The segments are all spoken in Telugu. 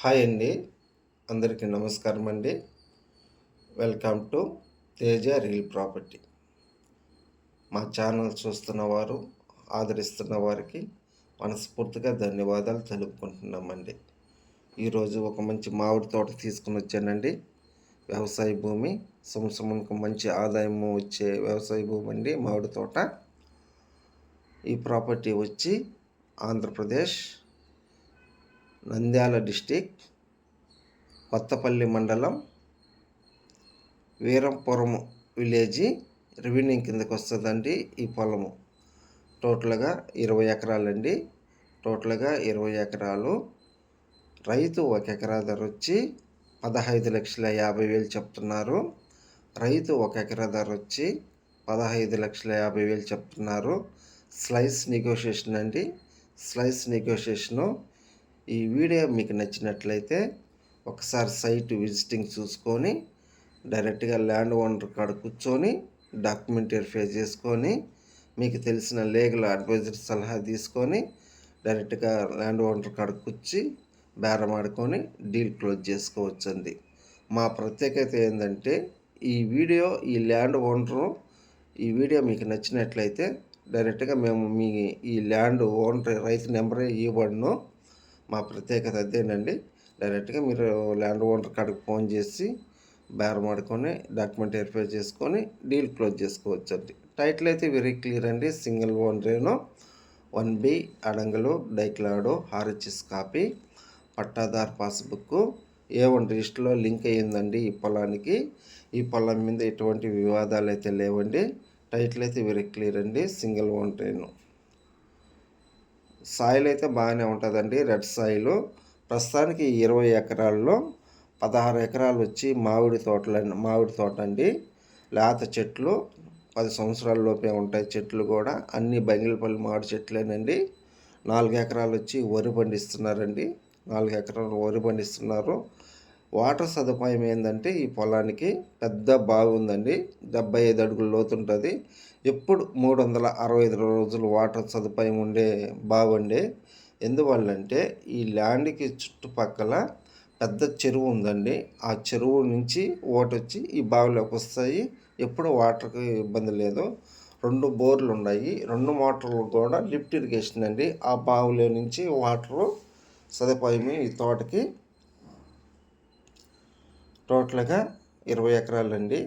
హాయ్ అండి. అందరికీ నమస్కారం అండి. Welcome to Teja real property. మా ఛానల్ చూస్తున్న వారు ఆదరిస్తున్న వారికి మనస్ఫూర్తిగా ధన్యవాదాలు తెలుపుకుంటున్నామండి. ఈరోజు ఒక మంచి మామిడి తోట తీసుకుని వచ్చానండి. వ్యవసాయ భూమి సంవత్సరంకు మంచి ఆదాయం వచ్చే వ్యవసాయ భూమి అండి మామిడి తోట. ఈ ప్రాపర్టీ వచ్చి ఆంధ్రప్రదేశ్ నంద్యాల డిస్టిక్ కొత్తపల్లి మండలం వీరంపురం విలేజీ రెవెన్యూ కిందకి వస్తుందండి ఈ పొలము. టోటల్గా ఇరవై ఎకరాలండి. టోటల్గా ఇరవై ఎకరాలు. రైతు ఒక ఎకరా ధర వచ్చి పదహైదు లక్షల యాభై వేలు చెప్తున్నారు. రైతు ఒక ఎకరా ధర వచ్చి పదహైదు లక్షల యాభై వేలు చెప్తున్నారు. స్లైస్ నెగోషియేషన్ అండి. స్లైస్ నెగోషియేషను ఈ వీడియో మీకు నచ్చినట్లయితే ఒకసారి సైట్ విజిటింగ్ చూసుకొని డైరెక్ట్గా ల్యాండ్ ఓనర్ కాడ కూర్చొని డాక్యుమెంట్ వెరిఫై చేసుకొని మీకు తెలిసిన లీగల్ అడ్వైజర్ సలహా తీసుకొని డైరెక్ట్గా ల్యాండ్ ఓనర్ కాడ కూర్చి బేరం ఆడుకొని డీల్ క్లోజ్ చేసుకోవచ్చండి. మా ప్రత్యేకత ఏంటంటే ఈ వీడియో ఈ ల్యాండ్ ఓనరు ఈ వీడియో మీకు నచ్చినట్లయితే డైరెక్ట్గా మేము మీ ఈ ల్యాండ్ ఓనర్ రైతు నెంబరే ఇవ్వబడను. మా ప్రత్యేకత అదేనండి. డైరెక్ట్గా మీరు ల్యాండ్ ఓనర్ కాడికి ఫోన్ చేసి బేరం ఆడుకొని డాక్యుమెంట్ వెరిఫై చేసుకొని డీల్ క్లోజ్ చేసుకోవచ్చు అండి టైటిల్ అయితే వెరీ క్లియర్ అండి. సింగిల్ ఓనరేను వన్ బి అడంగలు డైక్లాడు హార్హెచ్ఎస్ copy pattadar passbook A one రిజిస్టర్లో లింక్ అయ్యిందండి ఈ పొలానికి. ఈ పొలం మీద ఎటువంటి వివాదాలు అయితే లేవండి. టైటిల్ అయితే వెరీ క్లియర్ అండి. సింగిల్ ఓనరేను. సాయిల్ అయితే బాగానే ఉంటుందండి. Red soil. ప్రస్తుతానికి ఇరవై ఎకరాల్లో పదహారు ఎకరాలు వచ్చి మామిడి తోటల మామిడి తోట అండి లేత చెట్లు పది సంవత్సరాల లోపే ఉంటాయి చెట్లు కూడా. అన్ని బంగిలపల్లి మామిడి చెట్లేనండి. నాలుగు ఎకరాలు వచ్చి వరి పండిస్తున్నారండి. నాలుగు ఎకరాలు వరి పండిస్తున్నారు. వాటర్ సదుపాయం ఏంటంటే ఈ పొలానికి పెద్ద బాగుందండి డెబ్బై ఐదు అడుగుల లోతుంటుంది ఎప్పుడు మూడు వందల అరవై ఐదు రోజులు వాటర్ సదుపాయం ఉండే బావి అండి. ఎందువల్లంటే ఈ ల్యాండ్కి చుట్టుపక్కల పెద్ద చెరువు ఉందండి. ఆ చెరువు నుంచి ఓటొచ్చి ఈ బావిలోకి వస్తాయి. ఎప్పుడు వాటర్కి ఇబ్బంది లేదు. రెండు బోర్లు ఉన్నాయి. రెండు మోటార్లు కూడా లిఫ్ట్ ఇరిగేషన్ అండి. ఆ బావిలో నుంచి వాటరు సదుపాయం ఈ తోటకి టోటల్గా ఇరవై ఎకరాలండి.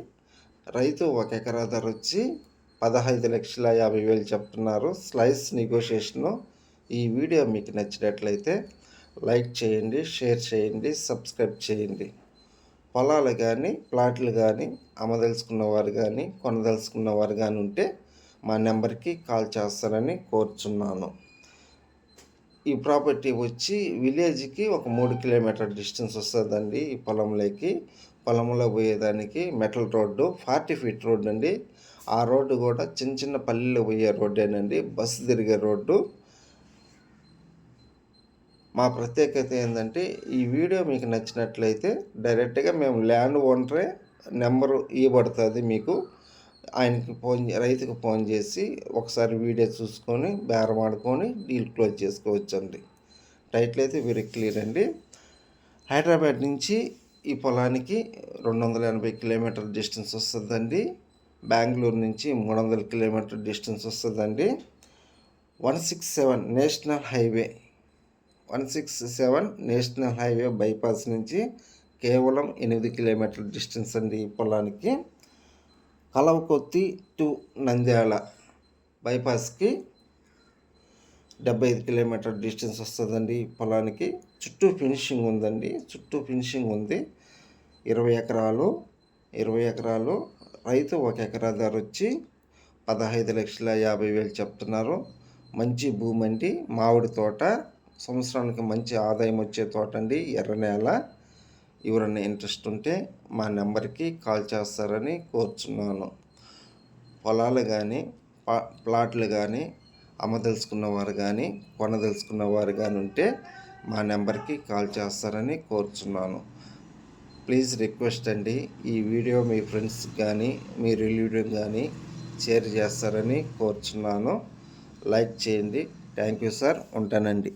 రైతు ఒక ఎకరా ధర వచ్చి పదహైదు లక్షల యాభై వేలు చెప్తున్నారు. Slight negotiation. ఈ వీడియో మీకు నచ్చినట్లయితే లైక్ చేయండి షేర్ చేయండి సబ్స్క్రైబ్ చేయండి. పొలాలు కానీ ప్లాట్లు కానీ అమ్మదలుచుకున్న వారు కానీ కొనదలుచుకున్న వారు కానీ ఉంటే మా నెంబర్కి కాల్ చేస్తారని కోరుచున్నాను. ఈ ప్రాపర్టీ వచ్చి విలేజ్కి ఒక మూడు కిలోమీటర్ డిస్టెన్స్ వస్తుందండి ఈ పొలంలోకి. పొలంలో పోయేదానికి metal road forty feet road అండి. ఆ రోడ్డు కూడా చిన్న చిన్న పల్లెలు పోయే రోడ్డేనండి. బస్సు తిరిగే రోడ్డు. మా ప్రత్యేకత ఏంటంటే ఈ వీడియో మీకు నచ్చినట్లయితే డైరెక్ట్గా మేము ల్యాండ్ ఓనరే నెంబరు ఇవ్వబడుతుంది మీకు. ఆయనకి ఫోన్ రైతుకు ఫోన్ చేసి ఒకసారి వీడియో చూసుకొని బేరం ఆడుకొని డీల్ క్లోజ్ చేసుకోవచ్చు అండి టైటిల్ అయితే వెరీ క్లియర్ అండి. హైదరాబాద్ నుంచి ఈ పొలానికి రెండు వందల ఎనభై కిలోమీటర్ డిస్టెన్స్ వస్తుందండి. బెంగళూరు నుంచి మూడు వందల కిలోమీటర్ డిస్టెన్స్ వస్తుందండి. One six seven national highway one six seven national highway bypass నుంచి కేవలం ఎనిమిది కిలోమీటర్ డిస్టెన్స్ అండి ఈ పొలానికి. కలవకొత్తి టు నంద్యాల బైపాస్కి డెబ్బై ఐదు కిలోమీటర్ డిస్టెన్స్ వస్తుందండి పొలానికి. చుట్టూ ఫినిషింగ్ ఉందండి. చుట్టూ ఫినిషింగ్ ఉంది. ఇరవై ఎకరాలు ఇరవై ఎకరాలు. రైతు ఒక ఎకరా ధర వచ్చి పదహైదు లక్షల యాభై వేలు చెప్తున్నారు. మంచి భూమి అండి మామిడి తోట. సంవత్సరానికి మంచి ఆదాయం వచ్చే తోట అండి ఎర్ర నేల. ఎవరైనా ఇంట్రెస్ట్ ఉంటే మా నెంబర్కి కాల్ చేస్తారని కోరుచున్నాను. పొలాలు కానీ ప్లాట్లు కానీ అమ్మదలుచుకున్న వారు కానీ కొనదలుచుకున్న వారు కానీ ఉంటే మా నెంబర్కి కాల్ చేస్తారని కోరుచున్నాను. ప్లీజ్ రిక్వెస్ట్ అండి ఈ వీడియో మీ ఫ్రెండ్స్ కానీ మీ రిలేటివ్ కానీ షేర్ చేస్తారని కోరుచున్నాను. లైక్ చేయండి. Thank you sir. ఉంటానండి.